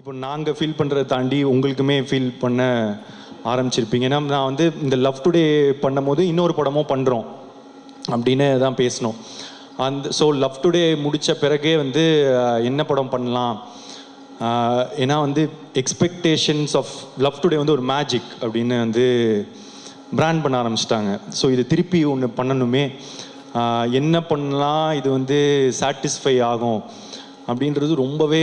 இப்போ நாங்கள் ஃபீல் பண்ணுறதை தாண்டி உங்களுக்குமே ஃபீல் பண்ண ஆரம்பிச்சிருப்பீங்க. ஏன்னா நான் வந்து இந்த லவ் டுடே பண்ணும்போது இன்னொரு படமும் பண்ணுறோம் அப்படின்னு தான் பேசினோம் அந்த ஸோ லவ் டுடே முடித்த பிறகே வந்து என்ன படம் பண்ணலாம்? ஏன்னா வந்து எக்ஸ்பெக்டேஷன்ஸ் ஆஃப் லவ் டுடே வந்து ஒரு மேஜிக் அப்படின்னு வந்து பிராண்ட் பண்ண ஆரம்பிச்சிட்டாங்க. ஸோ இது திருப்பி ஒன்று பண்ணணுமே. என்ன பண்ணலாம்? இது வந்து சாட்டிஸ்ஃபை ஆகும். அப்படின்றது ரொம்பவே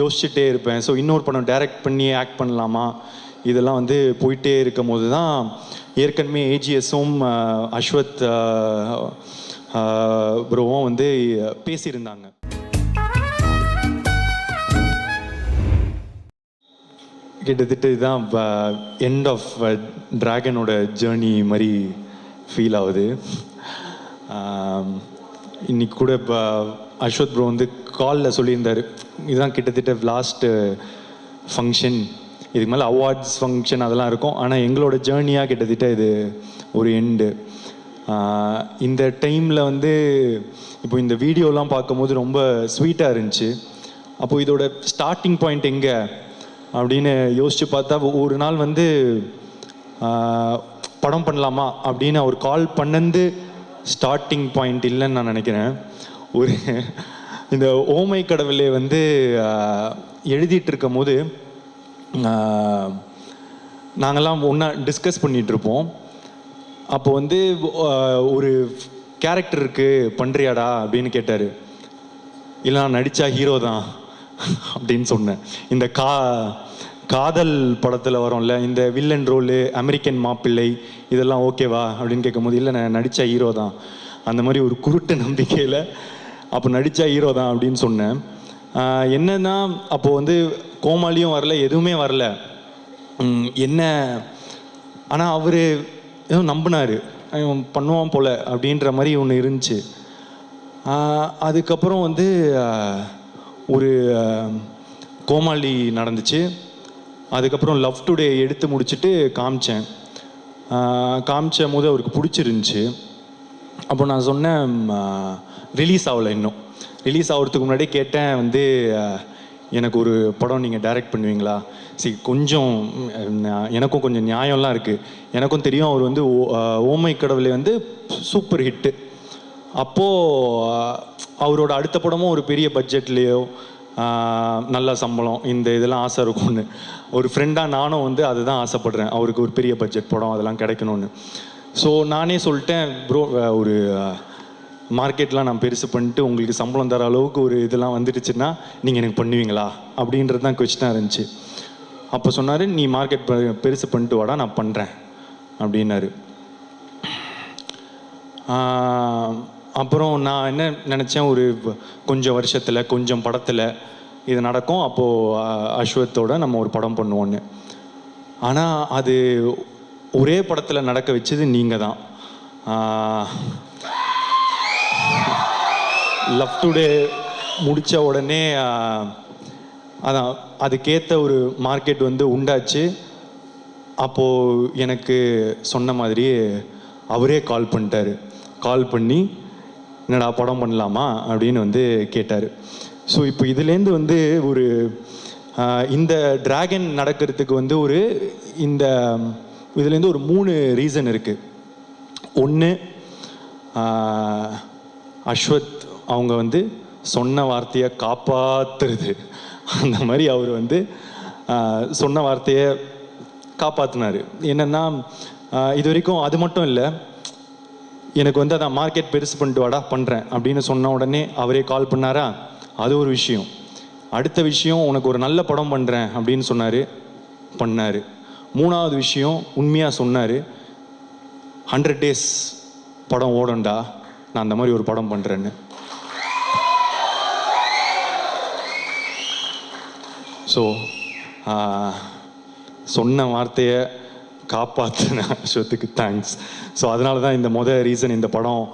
யோசிச்சுட்டே இருப்பேன். ஸோ இன்னொரு படம் டைரக்ட் பண்ணி ஆக்ட் பண்ணலாமா? இதெல்லாம் வந்து போயிட்டே இருக்கும் போது தான் ஏற்கனவே ஏஜிஎஸும் அஸ்வத் ப்ரோவும் வந்து பேசியிருந்தாங்க. கிட்டத்தட்ட இதுதான் எண்ட் ஆஃப் டிராகனோட ஜேர்னி மாதிரி ஃபீல் ஆகுது. இன்னைக்கு கூட இப்போ அஸ்வத் ப்ரோ வந்து காலில் சொல்லியிருந்தார். இதுதான் கிட்டத்தட்ட லாஸ்ட்டு ஃபங்க்ஷன் uh, இதுக்கு மேலே அவார்ட்ஸ் ஃபங்க்ஷன் அதெல்லாம் இருக்கும். ஆனால் எங்களோட ஜேர்னியாக கிட்டத்தட்ட இது ஒரு எண்டு இந்த டைமில் வந்து இப்போ இந்த வீடியோலாம் பார்க்கும்போது ரொம்ப ஸ்வீட்டாக இருந்துச்சு. அப்போது இதோட ஸ்டார்டிங் பாயிண்ட் எங்கே? அப்படின்னு யோசித்து பார்த்தா ஒரு நாள் வந்து படம் பண்ணலாமா? அப்படின்னு அவர் கால் பண்ணந்து ஸ்டார்டிங் பாயிண்ட் இல்லைன்னு நான் நினைக்கிறேன். ஒரு இந்த ஓமை கடவுளே வந்து எழுதிட்டு இருக்கும் போது நாங்கள்லாம் ஒன்றா டிஸ்கஸ் பண்ணிகிட்ருப்போம் இருப்போம் அப்போ வந்து ஒரு கேரக்டர் இருக்குது பண்ணுறியாடா அப்படின்னு கேட்டார். இல்லை நான் நடித்தா ஹீரோ தான் அப்படின்னு சொன்னேன். இந்த கா காதல் படத்தில் வரும்ல இந்த வில்லன் ரோலு அமெரிக்கன் மாப்பிள்ளை இதெல்லாம் ஓகேவா அப்படின்னு கேட்கும்போது இல்லை நான் நடித்தா ஹீரோ தான். அந்த மாதிரி ஒரு குருட்டு நம்பிக்கையில் அப்போ நடித்தா ஹீரோ தான் அப்படின்னு சொன்னேன். என்னன்னா அப்போது வந்து கோமாளியும் வரல எதுவுமே வரல. என்ன ஆனால் அவர் ஏதோ நம்பினார். அவன் பண்ணுவான் போல அப்படின்ற மாதிரி ஒன்று இருந்துச்சு. அதுக்கப்புறம் வந்து ஒரு கோமாளி நடந்துச்சு. அதுக்கப்புறம் லவ் டுடே எடுத்து முடிச்சுட்டு காமிச்சேன். காமிச்ச போது அவருக்கு பிடிச்சிருந்துச்சி. அப்போ நான் சொன்னேன் ரிலீஸ் ஆகலை இன்னும். ரிலீஸ் ஆகிறதுக்கு முன்னாடி கேட்டேன் வந்து எனக்கு ஒரு படம் நீங்கள் டைரக்ட் பண்ணுவீங்களா? சரி கொஞ்சம் எனக்கும் கொஞ்சம் நியாயம்லாம் இருக்குது எனக்கும் தெரியும் அவர் வந்து ஓ- ஓமை கடவுளை வந்து சூப்பர் ஹிட்டு அப்போது அவரோட அடுத்த படமும் ஒரு பெரிய பட்ஜெட்லேயோ நல்ல சம்பளம் இந்த இதெல்லாம் ஆசை இருக்கும்னு. ஒரு ஃப்ரெண்டாக நானும் வந்து அதுதான் ஆசைப்படுறேன். அவருக்கு ஒரு பெரிய பட்ஜெட் படம் அதெல்லாம் கிடைக்கணும்னு. ஸோ நானே சொல்லிட்டேன் ப்ரோ ஒரு மார்க்கெட்லாம் நான் பெருசு பண்ணிட்டு உங்களுக்கு சம்பளம் தர அளவுக்கு ஒரு இதெல்லாம் வந்துடுச்சுன்னா நீங்கள் எனக்கு பண்ணுவீங்களா? அப்படின்றது தான் கொஸ்டினாக இருந்துச்சு. அப்போ சொன்னார் நீ மார்க்கெட் பெருசு பண்ணிட்டு வாடா நான் பண்ணுறேன் அப்படின்னாரு. அப்புறம் நான் என்ன நினச்சேன் ஒரு கொஞ்சம் வருஷத்தில் கொஞ்சம் படத்தில் இது நடக்கும். அப்போது அஸ்வத்தோடு நம்ம ஒரு படம் பண்ணுவோன்னு ஆனால் அது ஒரே படத்தில் நடக்க வச்சது நீங்கள் தான் லவ் டுடே முடித்த உடனே அதான் அதுக்கேற்ற ஒரு மார்க்கெட் வந்து உண்டாச்சு. அப்போது எனக்கு சொன்ன மாதிரி அவரே கால் பண்ணிட்டார். கால் பண்ணி என்னடா படம் பண்ணலாமா? அப்படின்னு வந்து கேட்டார். ஸோ இப்போ இதுலேருந்து வந்து ஒரு இந்த டிராகன் நடக்கிறதுக்கு வந்து ஒரு இந்த இதுலேருந்து ஒரு மூணு ரீசன் இருக்குது ஒன்று அஸ்வத் அவங்க வந்து சொன்ன வார்த்தையை காப்பாத்துறது. அந்த மாதிரி அவர் வந்து சொன்ன வார்த்தையை காப்பாற்றினார் என்னென்னா இது வரைக்கும் அது மட்டும் இல்லை எனக்கு வந்து அதான் மார்க்கெட் பெருசு பண்ணிட்டு வாடா பண்ணுறேன் அப்படின்னு சொன்ன உடனே அவரே கால் பண்ணாரா? அது ஒரு விஷயம். அடுத்த விஷயம் உனக்கு ஒரு நல்ல படம் பண்ணுறேன் அப்படின்னு சொன்னார் பண்ணார். மூணாவது விஷயம் உண்மையாக சொன்னார் ஹண்ட்ரட் டேஸ் படம் ஓடண்டா நான் அந்த மாதிரி ஒரு படம் பண்ணுறேன்னு ஸோ சொன்ன வார்த்தையை காப்பாற்றின அஸ்வத்துக்கு தேங்க்ஸ் ஸோ அதனால தான் இந்த மொதல் ரீசன் இந்த படம்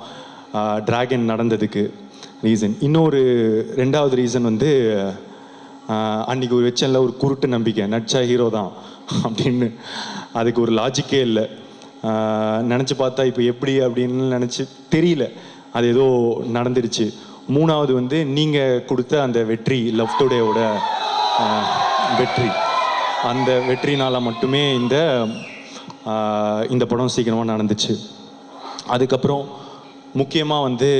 டிராகன் நடந்ததுக்கு ரீசன் இன்னொரு ரெண்டாவது ரீசன் வந்து அன்றைக்கி ஒரு வச்சனில் ஒரு குருட்டு நம்பிக்கை. நட்சா ஹீரோ தான். அப்படின்னு அதுக்கு ஒரு லாஜிக்கே இல்லை. நினச்சி பார்த்தா இப்போ எப்படி அப்படின்னு நினச்சி தெரியல. அது ஏதோ நடந்துருச்சு. மூணாவது வந்து நீங்கள் கொடுத்த அந்த வெற்றி லவ் டுடேவோட வெற்றி. அந்த வெற்றினால மட்டுமே இந்த இந்த படம் சீக்கிரமாக நடந்துச்சு. அதுக்கப்புறம் முக்கியமாக வந்து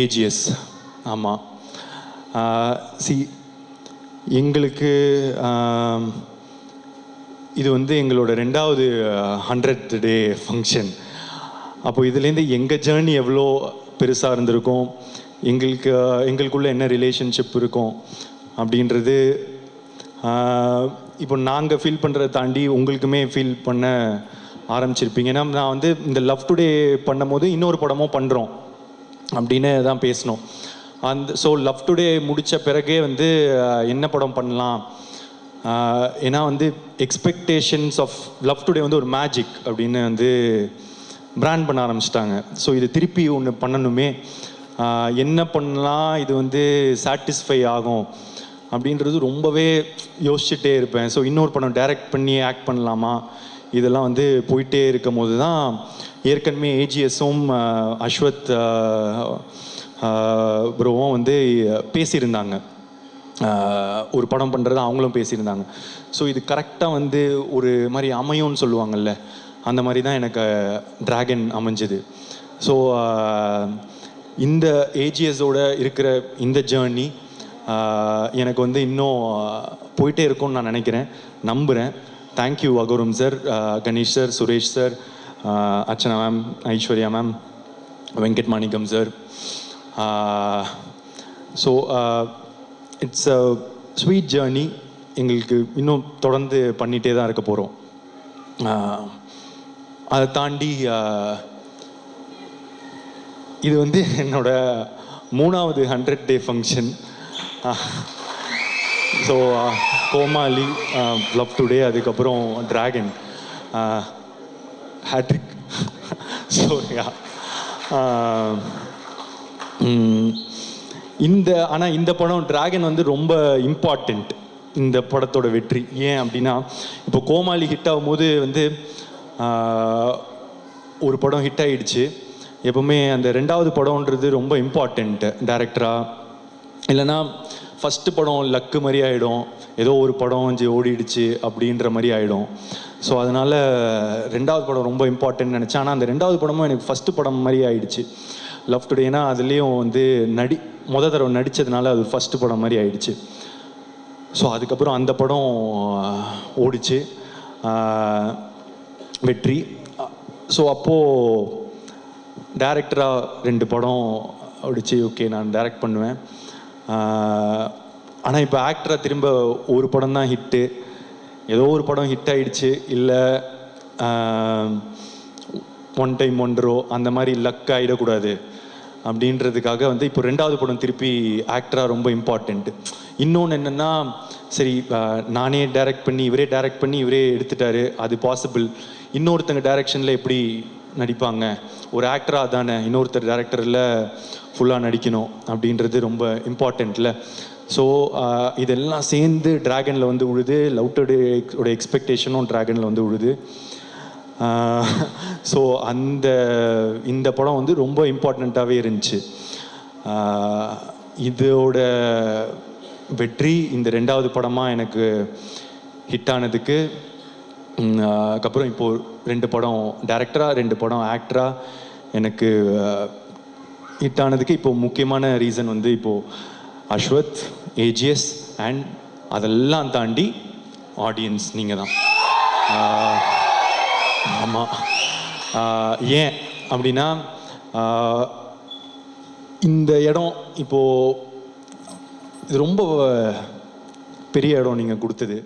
ஏஜிஎஸ் ஆமாம் சி எங்களுக்கு இது வந்து எங்களோட ரெண்டாவது ஹண்ட்ரட் டே ஃபங்க்ஷன் அப்போ இதுலேருந்து எங்கள் ஜேர்னி எவ்வளோ பெருசாக இருந்திருக்கும் எங்களுக்கு எங்களுக்குள்ள என்ன ரிலேஷன்ஷிப் இருக்கும் அப்படின்றது இப்போ நாங்கள் ஃபீல் பண்ணுறதை தாண்டி உங்களுக்குமே ஃபீல் பண்ண ஆரம்பிச்சிருப்பீங்க. ஏன்னா நான் வந்து இந்த லவ் டுடே பண்ணும்போது இன்னொரு படமும் பண்ணுறோம் அப்படின்னு தான் பேசினோம் அந்த ஸோ லவ் டுடே முடித்த பிறகே வந்து என்ன படம் பண்ணலாம்? ஏன்னா வந்து எக்ஸ்பெக்டேஷன்ஸ் ஆஃப் லவ் டுடே வந்து ஒரு மேஜிக் அப்படின்னு வந்து பிராண்ட் பண்ண ஆரம்பிச்சிட்டாங்க. ஸோ இது திருப்பி ஒன்று பண்ணணுமே. என்ன பண்ணலாம்? இது வந்து சாட்டிஸ்ஃபை ஆகும் அப்படின்றது ரொம்பவே யோசிச்சுட்டே இருப்பேன். ஸோ இன்னொரு படம் டைரக்ட் பண்ணி ஆக்ட் பண்ணலாமா? இதெல்லாம் வந்து போயிட்டே இருக்கும் போது தான் ஏற்கனவே ஏஜிஎஸும் அஸ்வத் ப்ரோவும் வந்து பேசியிருந்தாங்க. ஒரு படம் பண்ணுறது அவங்களும் பேசியிருந்தாங்க. ஸோ இது கரெக்டாக வந்து ஒரு மாதிரி அமையும்னு சொல்லுவாங்கல்ல. அந்த மாதிரி தான் எனக்கு ட்ராகன் அமைஞ்சது. ஸோ இந்த ஏஜிஎஸோட இருக்கிற இந்த ஜேர்னி எனக்கு வந்து இன்னும் போயிட்டே இருக்கும்னு நான் நினைக்கிறேன். நம்புகிறேன் thank you Agoram sir Ganesh sir Suresh sir Archana ma'am Aishwarya ma'am Venkat Manickam sir so it's a sweet journey எங்களுக்கு இன்னும் தொடர்ந்து பண்ணிகிட்டே தான் இருக்க போகிறோம் uh, அதை தாண்டி uh, இது வந்து என்னோட மூணாவது hundred day function so Comali love today அதுக்கப்புறம் Dragon hat trick so yeah இந்த ஆனால் இந்த படம் டிராகன் வந்து ரொம்ப இம்பார்ட்டண்ட் இந்த படத்தோட வெற்றி. ஏன் அப்படின்னா இப்போ கோமாளி ஹிட் ஆகும்போது வந்து ஒரு படம் ஹிட் ஆகிடுச்சு எப்பவுமே அந்த ரெண்டாவது படம்ன்றது ரொம்ப இம்பார்ட்டண்ட்டு டேரக்டராக இல்லைன்னா ஃபஸ்ட்டு படம் லக்கு மாதிரி ஆகிடும் ஏதோ ஒரு படம் ஜி ஓடிடுச்சு அப்படின்ற மாதிரி ஆகிடும் ஸோ அதனால் ரெண்டாவது படம் ரொம்ப இம்பார்ட்டன்ட் நினச்சேன். ஆனால் அந்த ரெண்டாவது படமும் எனக்கு ஃபஸ்ட்டு படம் மாதிரி ஆயிடுச்சு. லவ் டுடேனா அதுலேயும் வந்து நடி முத தடவை நடித்ததுனால அது ஃபஸ்ட்டு படம் மாதிரி ஆயிடுச்சு. ஸோ அதுக்கப்புறம் அந்த படம் ஓடிச்சு. வெற்றி. ஸோ அப்போது டேரக்டராக ரெண்டு படம் ஓடிச்சு. ஓகே நான் டைரக்ட் பண்ணுவேன். ஆனால் இப்போ ஆக்டராக திரும்ப ஒரு படம் தான் ஹிட்டு ஏதோ ஒரு படம் ஹிட் ஆகிடுச்சு இல்லை ஒன் டைம் ஒன்றோ அந்த மாதிரி லக் ஆகிடக்கூடாது அப்படின்றதுக்காக வந்து இப்போ ரெண்டாவது படம் திருப்பி ஆக்டராக ரொம்ப இம்பார்ட்டண்ட் இன்னொன்று என்னென்னா சரி நானே டைரக்ட் பண்ணி இவரே டைரக்ட் பண்ணி இவரே எடுத்துட்டாரு. அது பாசிபிள் இன்னொருத்தங்க டைரக்ஷனில் எப்படி நடிப்பாங்க? ஒரு ஆக்டராக தானே இன்னொருத்தர் டேரக்டரில் ஃபுல்லாக நடிக்கணும் அப்படின்றது ரொம்ப இம்பார்ட்டண்ட்ல ஸோ இதெல்லாம் சேர்ந்து டிராகனில் வந்து உழுது லவ்டோட உடைய எக்ஸ்பெக்டேஷனும் டிராகனில் வந்து உழுது. ஸோ அந்த இந்த படம் வந்து ரொம்ப இம்பார்ட்டண்ட்டாகவே இருந்துச்சு. இதோட வெற்றி இந்த ரெண்டாவது படமாக எனக்கு ஹிட் ஆனதுக்கு அதுக்கப்புறம் இப்போது ரெண்டு படம் டேரக்டராக ரெண்டு படம் ஆக்டராக எனக்கு ஹிட் ஆனதுக்கு முக்கியமான ரீசன் வந்து இப்போது அஸ்வத் ஏஜிஎஸ் அண்ட் அதெல்லாம் தாண்டி ஆடியன்ஸ் நீங்கள் தான் ஆமாம் ஏன் அப்படின்னா இந்த இடம் இப்போது இது ரொம்ப பெரிய இடம் நீங்கள் கொடுத்தது.